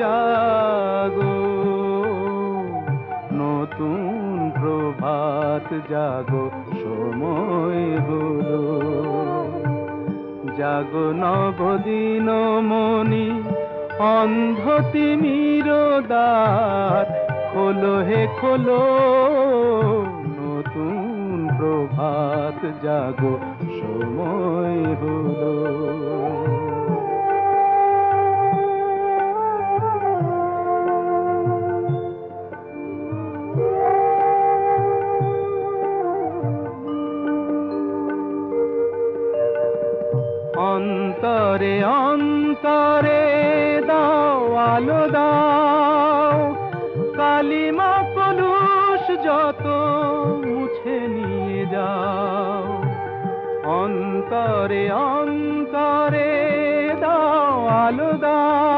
জাগো। নতুন প্রভাত জাগো, সময় হলো। জাগো নবদিন মনি অন্ধ তিমির দ্বার খোলো হে খোলো। নতুন প্রভাত জাগো, সময় হলো। অন্তরে অন্তরে দাও আলো, দাও। কালিমা কলুষ যত মুছে নিয়ে যাও। অন্তরে অন্তরে দাও আলো, দাও।